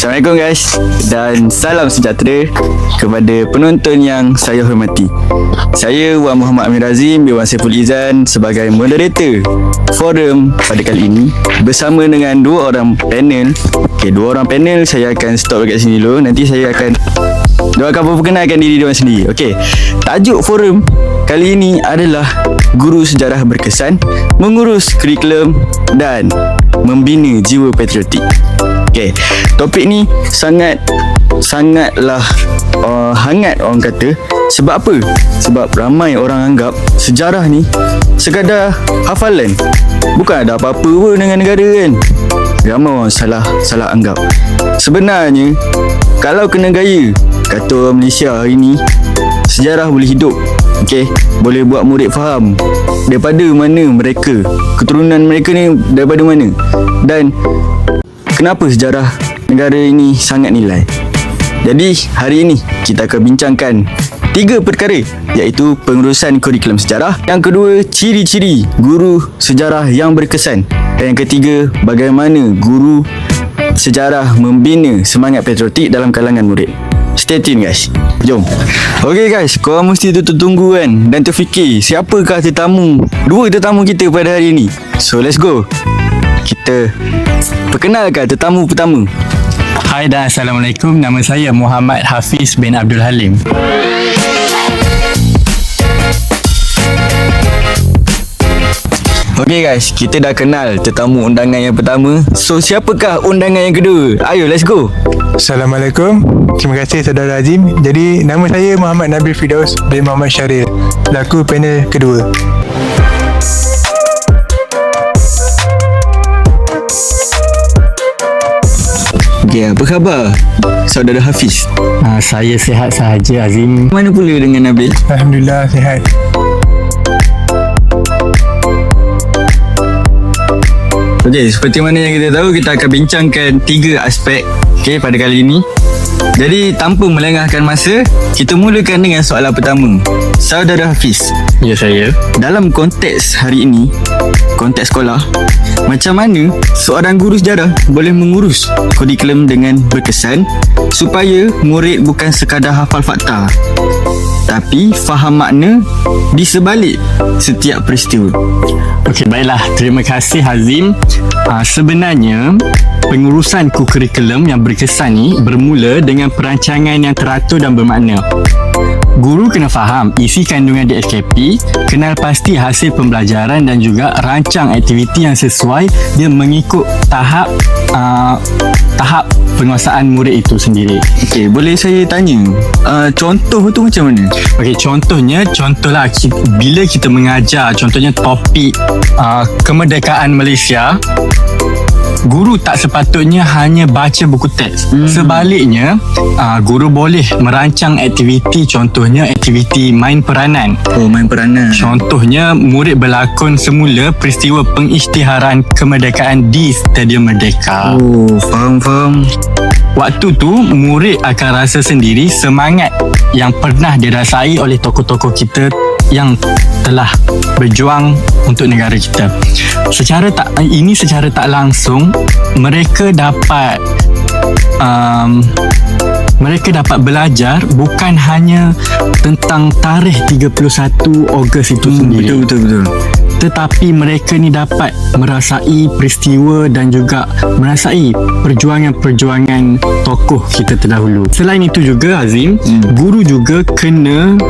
Assalamualaikum guys dan salam sejahtera kepada penonton yang saya hormati. Saya Wan Muhammad Amir Azim bin Wan Saiful Izan sebagai moderator forum pada kali ini bersama dengan dua orang panel. Okey, dua orang panel saya akan stop dekat sini dulu. Nanti saya akan Dia akan memperkenalkan diri dia sendiri. Okey. Tajuk forum kali ini adalah guru sejarah berkesan mengurus kurikulum dan membina jiwa patriotik. Okey. Topik ni sangat sangatlah uh, hangat orang kata sebab apa? Sebab ramai orang anggap sejarah ni sekadar hafalan. Bukan ada apa-apa pun dengan negara kan. Ramai orang salah salah anggap. Sebenarnya kalau kena gaya kata orang Malaysia hari ni sejarah boleh hidup. Okey, boleh buat murid faham daripada mana mereka, keturunan mereka ni daripada mana. Dan kenapa sejarah negara ini sangat nilai. Jadi hari ini kita akan bincangkan tiga perkara iaitu pengurusan kurikulum sejarah, yang kedua ciri-ciri guru sejarah yang berkesan dan yang ketiga bagaimana guru sejarah membina semangat patriotik dalam kalangan murid. Stay tune guys. Jom. Okay guys, korang mesti tu tertunggu kan dan terfikir siapakah tetamu dua tetamu kita pada hari ini. So let's go. Kita perkenalkan tetamu pertama. Hai dan Assalamualaikum Nama saya Muhammad Hafiz bin Abdul Halim Okay guys, kita dah kenal tetamu undangan yang pertama. So siapakah undangan yang kedua? Ayo let's go. Assalamualaikum Terima kasih Saudara Azim Jadi nama saya Muhammad Nabil Fidaus bin Muhammad Syaril Laku panel kedua Okay, apa khabar? Saudara Hafiz. uh, Saya sihat sahaja Azim Mana pula dengan Nabil? Alhamdulillah sihat Okey, seperti mana yang kita tahu, kita akan bincangkan tiga aspek okay, pada kali ini. Jadi, tanpa melengahkan masa, kita mulakan dengan soalan pertama. Saudara Hafiz, Ya saya dalam konteks hari ini, konteks sekolah, macam mana seorang guru sejarah boleh mengurus kurikulum dengan berkesan supaya murid bukan sekadar hafal fakta tapi faham makna di sebalik setiap peristiwa. Okey baiklah Terima kasih Azim uh, Sebenarnya Pengurusan kurikulum yang berkesan ni Bermula dengan perancangan yang teratur dan bermakna Guru kena faham isi kandungan DSKP, kenal pasti hasil pembelajaran dan juga rancang aktiviti yang sesuai dia mengikut tahap uh, tahap penguasaan murid itu sendiri. Okey, boleh saya tanya, uh, contoh tu macam mana? Okey, contohnya, contohlah bila kita mengajar, contohnya topik uh, kemerdekaan Malaysia, guru tak sepatutnya hanya baca buku teks. Hmm. Sebaliknya, uh, guru boleh merancang aktiviti, contohnya aktiviti main peranan. Oh, main peranan. Contohnya, murid berlakon semula peristiwa pengisytiharan kemerdekaan di Stadium Merdeka. Oh, faham, faham. Waktu tu murid akan rasa sendiri semangat yang pernah dirasai oleh tokoh-tokoh kita yang telah berjuang untuk negara kita. Secara tak ini secara tak langsung mereka dapat um, mereka dapat belajar bukan hanya tentang tarikh 31 Ogos itu Hmm, sendiri betul, betul, betul. tetapi mereka ni dapat merasai peristiwa dan juga merasai perjuangan-perjuangan tokoh kita terdahulu. Selain itu juga Azim, hmm. guru juga kena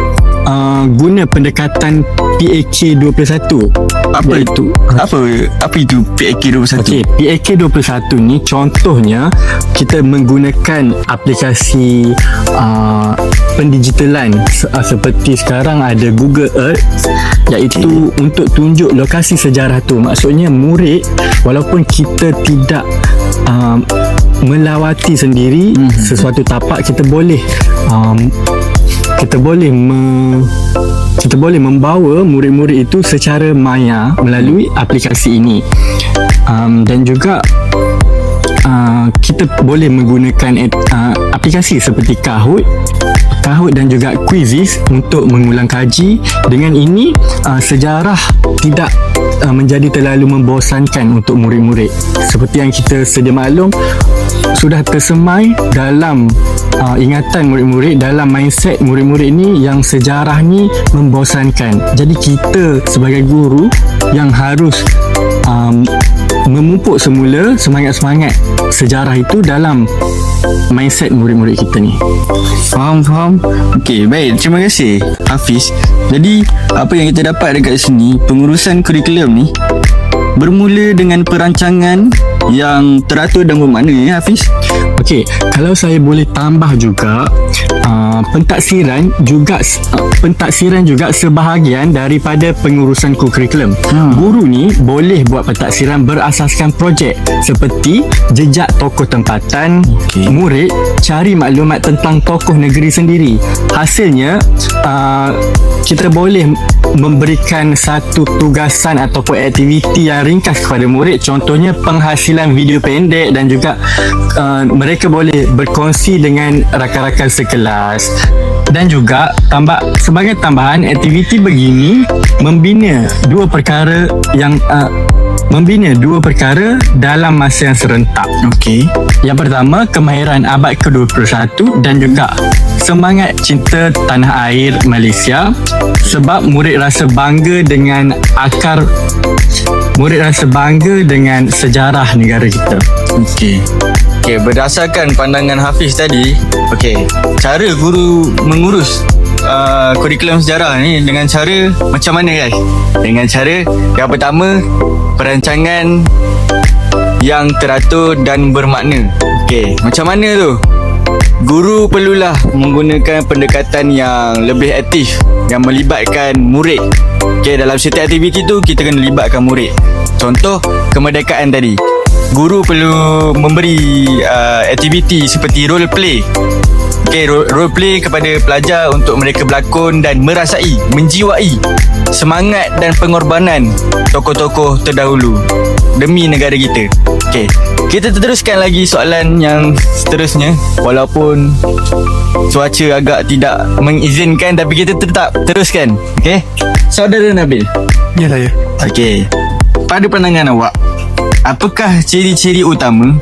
uh, guna pendekatan PAK 21. Apa Iaitu Apa apa itu PAK 21? Okey, PAK 21 ni contohnya kita menggunakan aplikasi uh, pendigitalan uh, seperti sekarang ada Google Earth iaitu okay. untuk tunjuk lokasi sejarah tu. Maksudnya murid walaupun kita tidak um, melawati sendiri mm-hmm. sesuatu tapak kita boleh um, kita boleh me, kita boleh membawa murid-murid itu secara maya melalui aplikasi ini um, dan juga uh, kita boleh menggunakan uh, aplikasi seperti Kahoot Kahoot dan juga Quizzes untuk mengulang kaji dengan ini uh, sejarah tidak uh, menjadi terlalu membosankan untuk murid-murid. Seperti yang kita sedia maklum sudah tersemai dalam uh, ingatan murid-murid dalam mindset murid-murid ni yang sejarah ni membosankan. Jadi kita sebagai guru yang harus um, memupuk semula semangat-semangat sejarah itu dalam mindset murid-murid kita ni. Faham, faham. Okey, baik. Terima kasih, Hafiz. Jadi, apa yang kita dapat dekat sini, pengurusan kurikulum ni bermula dengan perancangan yang teratur dan bermakna ya, Hafiz. Okey, kalau saya boleh tambah juga uh, pentaksiran juga uh, pentaksiran juga sebahagian daripada pengurusan kurikulum. Hmm. Guru ni boleh buat pentaksiran berasaskan projek seperti jejak tokoh tempatan, Okey. murid cari maklumat tentang tokoh negeri sendiri. Hasilnya uh, kita boleh memberikan satu tugasan ataupun aktiviti yang ringkas kepada murid contohnya penghasilan video pendek dan juga uh, mereka boleh berkongsi dengan rakan-rakan sekelas dan juga tambah sebagai tambahan aktiviti begini membina dua perkara yang uh, membina dua perkara dalam masa yang serentak Okey. yang pertama, kemahiran abad ke-21 dan juga semangat cinta tanah air Malaysia sebab murid rasa bangga dengan akar murid rasa bangga dengan sejarah negara kita. Okey. Okey, berdasarkan pandangan Hafiz tadi, okey, cara guru mengurus uh, kurikulum sejarah ni dengan cara macam mana guys? Dengan cara yang pertama, perancangan yang teratur dan bermakna. Okey, macam mana tu? Guru perlulah menggunakan pendekatan yang lebih aktif yang melibatkan murid. Okey, dalam setiap aktiviti tu kita kena libatkan murid. Contoh kemerdekaan tadi. Guru perlu memberi uh, aktiviti seperti role play. Okey, ro- role play kepada pelajar untuk mereka berlakon dan merasai, menjiwai semangat dan pengorbanan tokoh-tokoh terdahulu demi negara kita. Okey, kita teruskan lagi soalan yang seterusnya walaupun cuaca agak tidak mengizinkan tapi kita tetap teruskan. Okey. Saudara Nabil. Ya saya. Okey. Pada pandangan awak, apakah ciri-ciri utama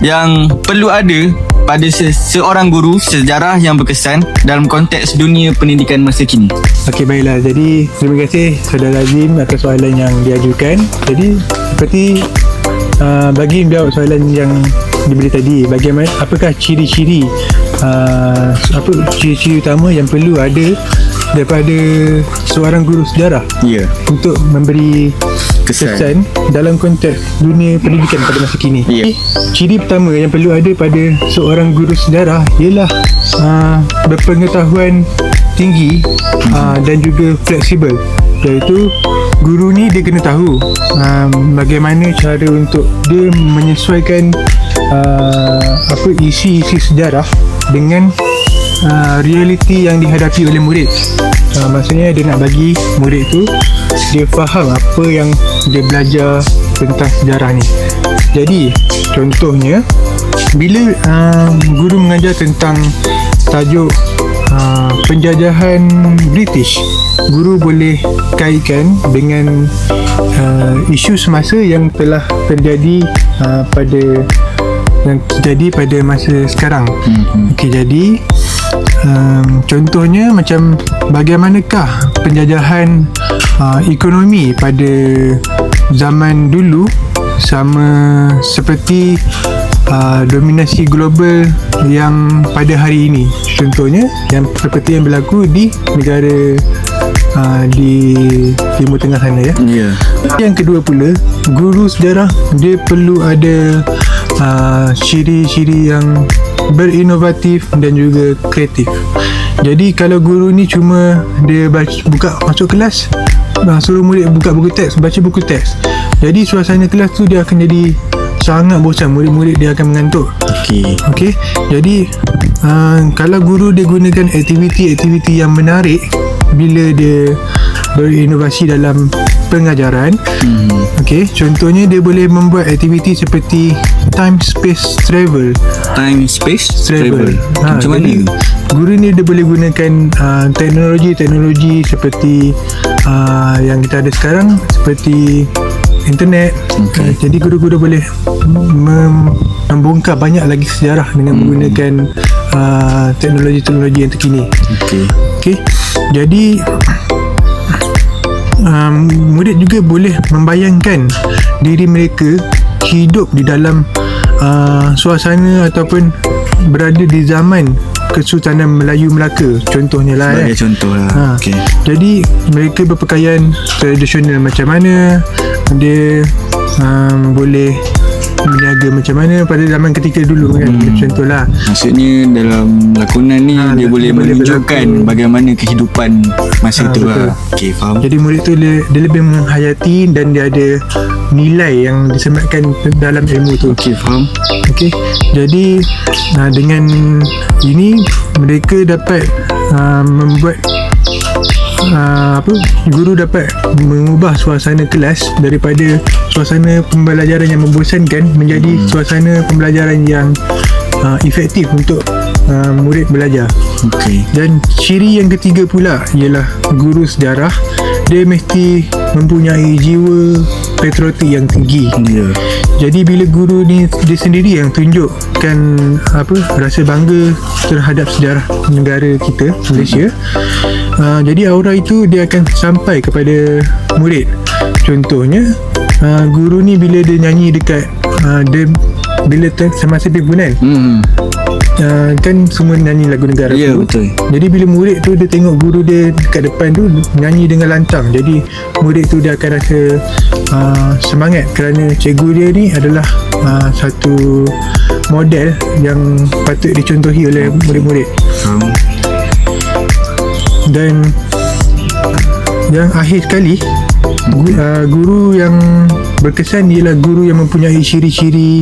yang perlu ada pada se- seorang guru sejarah yang berkesan dalam konteks dunia pendidikan masa kini? Okey baiklah. Jadi terima kasih Saudara Azim atas soalan yang diajukan. Jadi seperti uh, bagi menjawab soalan yang diberi tadi, bagaimana apakah ciri-ciri uh, apa ciri-ciri utama yang perlu ada daripada seorang guru sejarah Ya. untuk memberi Kesan. kesan dalam konteks dunia pendidikan pada masa kini. Ya. Ciri pertama yang perlu ada pada seorang guru sejarah ialah uh, berpengetahuan tinggi uh, dan juga fleksibel. Iaitu guru ni dia kena tahu uh, bagaimana cara untuk dia menyesuaikan uh, apa isi-isi sejarah dengan uh, realiti yang dihadapi oleh murid. Uh, maksudnya dia nak bagi murid tu dia faham apa yang dia belajar tentang sejarah ni. Jadi contohnya bila uh, guru mengajar tentang tajuk uh, penjajahan British, guru boleh kaitkan dengan uh, isu semasa yang telah terjadi uh, pada yang terjadi pada masa sekarang. Mhm. Okey, jadi um, contohnya macam bagaimanakah penjajahan uh, ekonomi pada zaman dulu sama seperti uh, dominasi global yang pada hari ini. Contohnya yang seperti yang berlaku di negara uh, di Timur Tengah sana ya. Ya. Yang kedua pula, guru sejarah dia perlu ada uh, ciri-ciri yang berinovatif dan juga kreatif. Jadi kalau guru ni cuma dia baca, buka masuk kelas, uh, suruh murid buka buku teks, baca buku teks. Jadi suasana kelas tu dia akan jadi sangat bosan, murid-murid dia akan mengantuk. Okey. Okey. Jadi uh, kalau guru dia gunakan aktiviti-aktiviti yang menarik bila dia berinovasi dalam pengajaran hmm. Okey, contohnya dia boleh membuat aktiviti seperti time space travel. Time space travel, Ha, Macam mana jadi, Guru ni dia boleh gunakan uh, teknologi-teknologi seperti uh, yang kita ada sekarang seperti internet. Okey. Uh, jadi guru-guru boleh mem- membongkar banyak lagi sejarah dengan Hmm. menggunakan uh, teknologi-teknologi yang terkini. Okay Okey. Jadi um, murid juga boleh membayangkan diri mereka hidup di dalam uh, suasana ataupun berada di zaman Kesultanan Melayu Melaka contohnya lah Sebagai eh. contoh lah Ha. Okay Jadi mereka berpakaian tradisional macam mana dia um, boleh berniaga macam mana pada zaman ketika dulu kan Hmm. contohlah Maksudnya dalam lakonan ni Ha, dia dia boleh boleh menunjukkan berlakon. bagaimana kehidupan masa Ha, tu betul. lah. Okay, faham. Jadi murid tu dia, dia lebih menghayati dan dia ada nilai yang disematkan dalam ilmu tu. Okay, faham. Okey. Jadi uh, dengan ini mereka dapat uh, membuat uh, apa guru dapat mengubah suasana kelas daripada suasana pembelajaran yang membosankan menjadi suasana pembelajaran yang uh, efektif untuk uh, murid belajar. Okay. Dan ciri yang ketiga pula ialah guru sejarah dia mesti mempunyai jiwa patriotik yang tinggi. Ya. Jadi bila guru ni dia sendiri yang tunjukkan apa rasa bangga terhadap sejarah negara kita Malaysia. Uh, jadi aura itu dia akan sampai kepada murid. Contohnya uh, guru ni bila dia nyanyi dekat uh, dia bila te- semasa pimpinan Hmm. uh, kan semua nyanyi lagu negara Ya, tu. betul. Jadi bila murid tu dia tengok guru dia dekat depan tu nyanyi dengan lantang. Jadi murid tu dia akan rasa uh, semangat kerana cikgu dia ni adalah uh, satu model yang patut dicontohi oleh murid-murid. Faham. Dan yang akhir sekali uh, guru yang berkesan ialah guru yang mempunyai ciri-ciri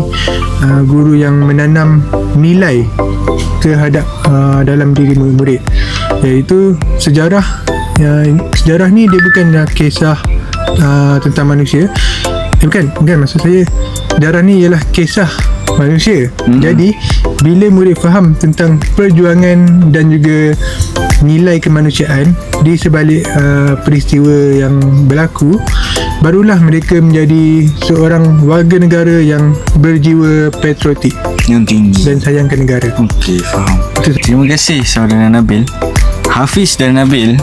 uh, guru yang menanam nilai terhadap uh, dalam diri murid. Iaitu sejarah uh, sejarah ni dia bukanlah kisah uh, tentang manusia. Eh, bukan bukan maksud saya sejarah ni ialah kisah manusia. Mm-hmm. jadi bila murid faham tentang perjuangan dan juga nilai kemanusiaan di sebalik uh, peristiwa yang berlaku barulah mereka menjadi seorang warga negara yang berjiwa patriotik Yang tinggi. dan sayangkan negara Okey, faham. Terima kasih saudara Nabil. Hafiz dan Nabil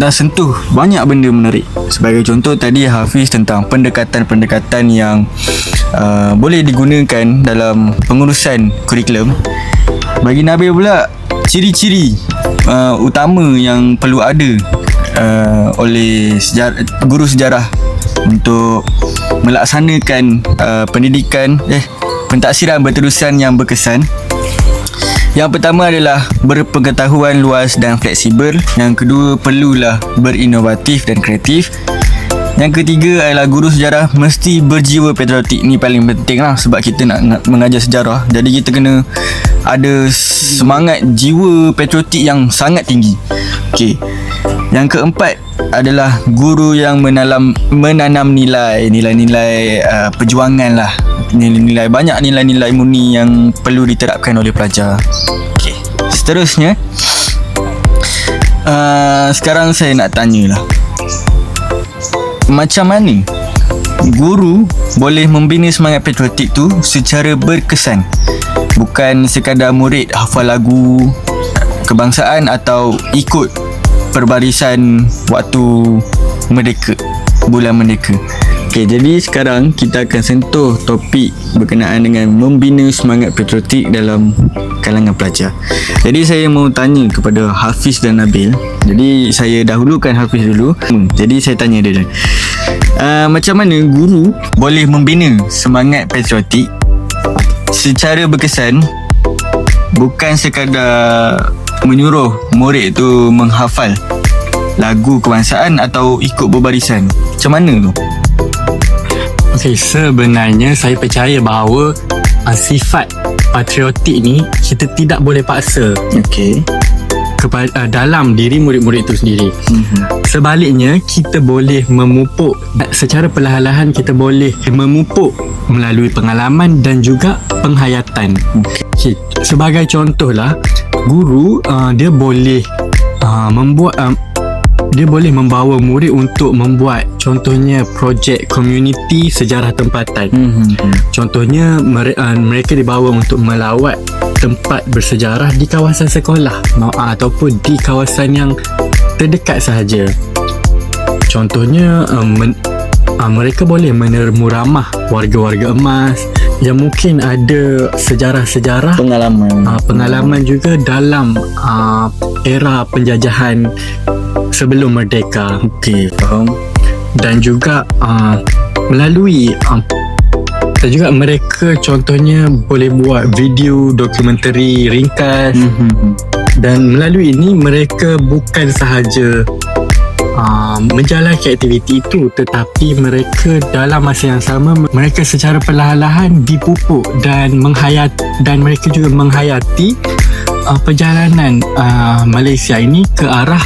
dah sentuh banyak benda menarik. Sebagai contoh tadi Hafiz tentang pendekatan-pendekatan yang uh, boleh digunakan dalam pengurusan kurikulum. Bagi Nabil pula ciri-ciri uh, utama yang perlu ada uh, oleh sejarah, guru sejarah untuk melaksanakan uh, pendidikan eh pentaksiran berterusan yang berkesan yang pertama adalah berpengetahuan luas dan fleksibel. Yang kedua perlulah berinovatif dan kreatif. Yang ketiga adalah guru sejarah mesti berjiwa patriotik. Ni paling penting lah sebab kita nak, mengajar sejarah. Jadi kita kena ada semangat jiwa patriotik yang sangat tinggi. Okey. Yang keempat adalah guru yang menanam menanam nilai, nilai-nilai uh, perjuangan lah. Nilai-nilai banyak nilai-nilai murni yang perlu diterapkan oleh pelajar. Okey. Seterusnya uh, sekarang saya nak tanya lah. Macam mana guru boleh membina semangat patriotik tu secara berkesan? Bukan sekadar murid hafal lagu kebangsaan atau ikut perbarisan waktu merdeka bulan merdeka Okay, jadi sekarang kita akan sentuh topik berkenaan dengan membina semangat patriotik dalam kalangan pelajar. Jadi saya mau tanya kepada Hafiz dan Nabil. Jadi saya dahulukan Hafiz dulu. Hmm, jadi saya tanya dia. Uh, macam mana guru boleh membina semangat patriotik secara berkesan bukan sekadar menyuruh murid tu menghafal lagu kebangsaan atau ikut berbarisan. Macam mana tu? Okey, sebenarnya saya percaya bahawa uh, sifat patriotik ni kita tidak boleh paksa. Okey. kepada uh, dalam diri murid-murid itu sendiri. Mhm. Sebaliknya kita boleh memupuk secara perlahan-lahan kita boleh memupuk melalui pengalaman dan juga penghayatan. Okey. Okay. Sebagai contohlah guru uh, dia boleh uh, membuat uh, dia boleh membawa murid untuk membuat contohnya projek community sejarah tempatan. Mhm. Contohnya mere- uh, mereka dibawa untuk melawat tempat bersejarah di kawasan sekolah uh, ataupun di kawasan yang terdekat sahaja. Contohnya uh, men- uh, mereka boleh menermu ramah warga-warga emas yang mungkin ada sejarah-sejarah Pengalaman. uh, pengalaman juga dalam uh, era penjajahan sebelum merdeka Okey, faham. dan juga uh, melalui uh, dan juga mereka contohnya boleh buat video dokumentari ringkas Mhm. dan melalui ini mereka bukan sahaja uh, menjalankan aktiviti itu tetapi mereka dalam masa yang sama mereka secara perlahan-lahan dipupuk dan menghayat dan mereka juga menghayati uh, perjalanan uh, Malaysia ini ke arah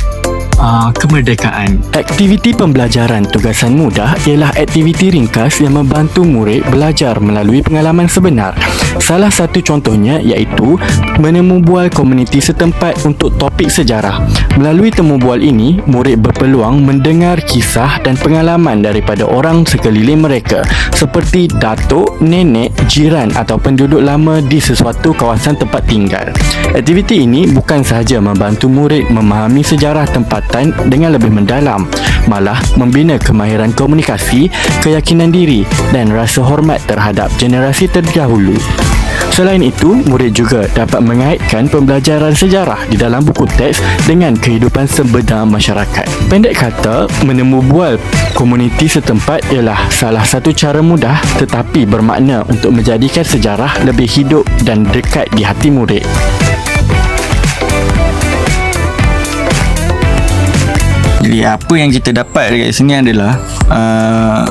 uh, kemerdekaan. Aktiviti pembelajaran tugasan mudah ialah aktiviti ringkas yang membantu murid belajar melalui pengalaman sebenar. Salah satu contohnya iaitu menemu bual komuniti setempat untuk topik sejarah. Melalui temu bual ini, murid berpeluang mendengar kisah dan pengalaman daripada orang sekeliling mereka seperti datuk, nenek, jiran atau penduduk lama di sesuatu kawasan tempat tinggal. Aktiviti ini bukan sahaja membantu murid memahami sejarah tempatan dengan lebih mendalam, malah membina kemahiran komunikasi, keyakinan diri dan rasa hormat terhadap generasi terdahulu. Selain itu, murid juga dapat mengaitkan pembelajaran sejarah di dalam buku teks dengan kehidupan sebenar masyarakat. Pendek kata, menemu bual komuniti setempat ialah salah satu cara mudah tetapi bermakna untuk menjadikan sejarah lebih hidup dan dekat di hati murid. Jadi apa yang kita dapat dekat sini adalah uh,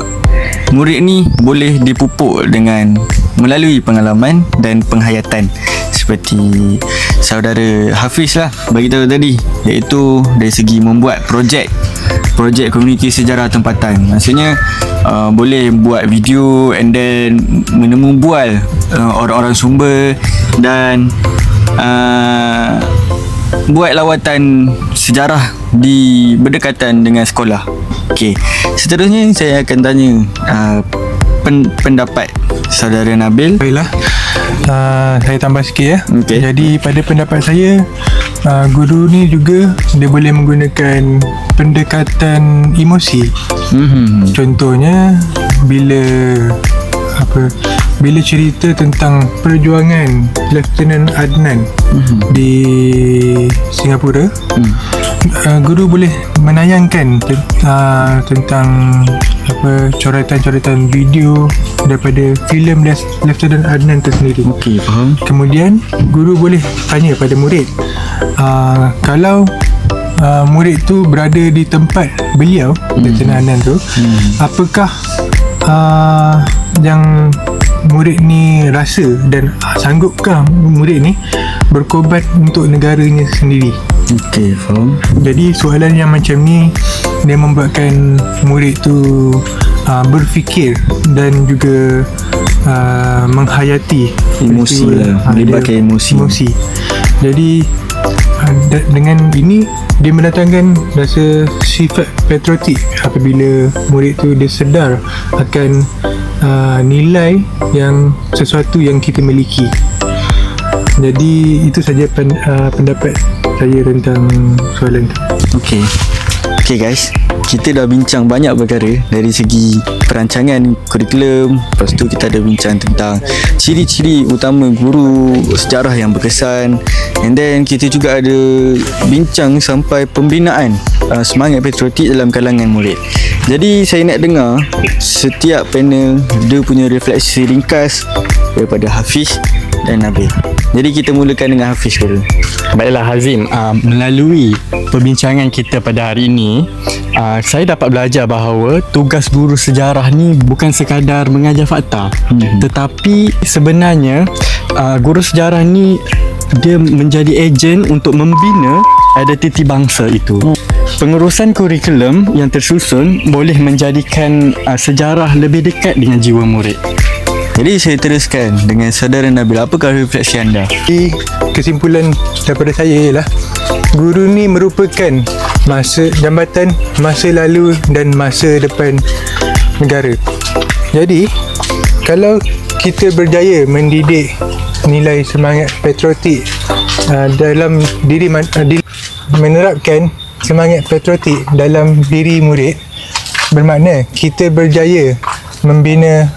murid ni boleh dipupuk dengan melalui pengalaman dan penghayatan. Seperti saudara Hafiz lah bagi tahu tadi iaitu dari segi membuat projek. Projek komuniti sejarah tempatan. Maksudnya uh, boleh buat video and then menemu bual uh, orang-orang sumber dan uh, buat lawatan sejarah di berdekatan dengan sekolah. Okey. Seterusnya saya akan tanya uh, pen, pendapat saudara Nabil. Baiklah uh, Saya tambah sikit ya Okey. Jadi pada pendapat saya uh, Guru ni juga Dia boleh menggunakan Pendekatan emosi Mhm. Contohnya Bila Apa Bila cerita tentang Perjuangan Lieutenant Adnan Mhm. Di Singapura Hmm. Uh, Guru boleh menayangkan uh, Tentang apa coretan-coretan video daripada filem Lieutenant Adnan itu sendiri. Okey, faham. Kemudian guru boleh tanya pada murid uh, kalau uh, murid tu berada di tempat beliau hmm. Lieutenant Adnan tu hmm. apakah uh, yang murid ni rasa dan sanggupkah murid ni berkorban untuk negaranya sendiri. Okey, faham. Jadi soalan yang macam ni dia membuatkan murid tu uh, berfikir dan juga uh, menghayati Emosi lah, Ah, melibatkan emosi. Emosi. Jadi uh, dengan ini dia mendatangkan rasa sifat patriotik apabila murid tu dia sedar akan uh, nilai yang sesuatu yang kita miliki. Jadi itu saja pen, uh, pendapat saya tentang soalan tu. Okey. Okey guys, kita dah bincang banyak perkara dari segi perancangan kurikulum, lepas tu kita ada bincang tentang ciri-ciri utama guru sejarah yang berkesan and then kita juga ada bincang sampai pembinaan uh, semangat patriotik dalam kalangan murid. Jadi saya nak dengar setiap panel dia punya refleksi ringkas daripada Hafiz dan Nabil. Jadi kita mulakan dengan Hafiz dulu. Baiklah Hazim, uh, melalui perbincangan kita pada hari ini, uh, saya dapat belajar bahawa tugas guru sejarah ni bukan sekadar mengajar fakta, hmm. tetapi sebenarnya uh, guru sejarah ni dia menjadi ejen untuk membina ada titi bangsa itu. Pengurusan kurikulum yang tersusun boleh menjadikan uh, sejarah lebih dekat dengan jiwa murid. Jadi saya teruskan dengan saudara Nabil. Apakah refleksi anda? Jadi kesimpulan daripada saya ialah guru ni merupakan masa jambatan masa lalu dan masa depan negara. Jadi kalau kita berjaya mendidik nilai semangat patriotik uh, dalam diri uh, di, menerapkan semangat patriotik dalam diri murid bermakna kita berjaya membina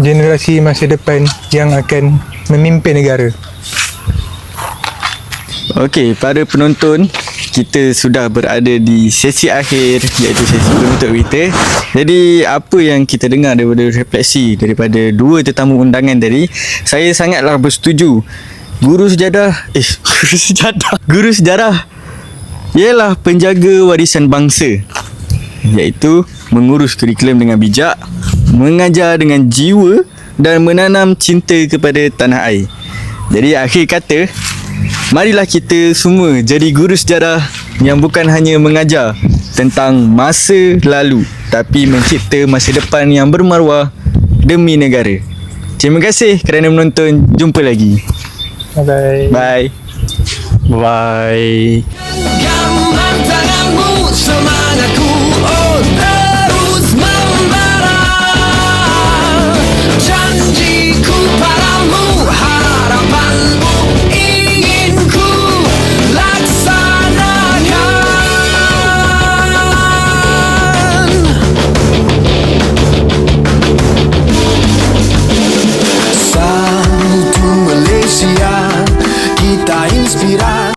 generasi masa depan yang akan memimpin negara. Okey, para penonton, kita sudah berada di sesi akhir iaitu sesi penutup kita. Jadi, apa yang kita dengar daripada refleksi daripada dua tetamu undangan tadi, saya sangatlah bersetuju. Guru sejarah, eh, guru sejarah. Guru sejarah ialah penjaga warisan bangsa iaitu mengurus kurikulum dengan bijak, mengajar dengan jiwa dan menanam cinta kepada tanah air. Jadi akhir kata, marilah kita semua jadi guru sejarah yang bukan hanya mengajar tentang masa lalu tapi mencipta masa depan yang bermaruah demi negara. Terima kasih kerana menonton. Jumpa lagi. Bye-bye. Bye. Bye. Gambar tanganmu semangatku respirar.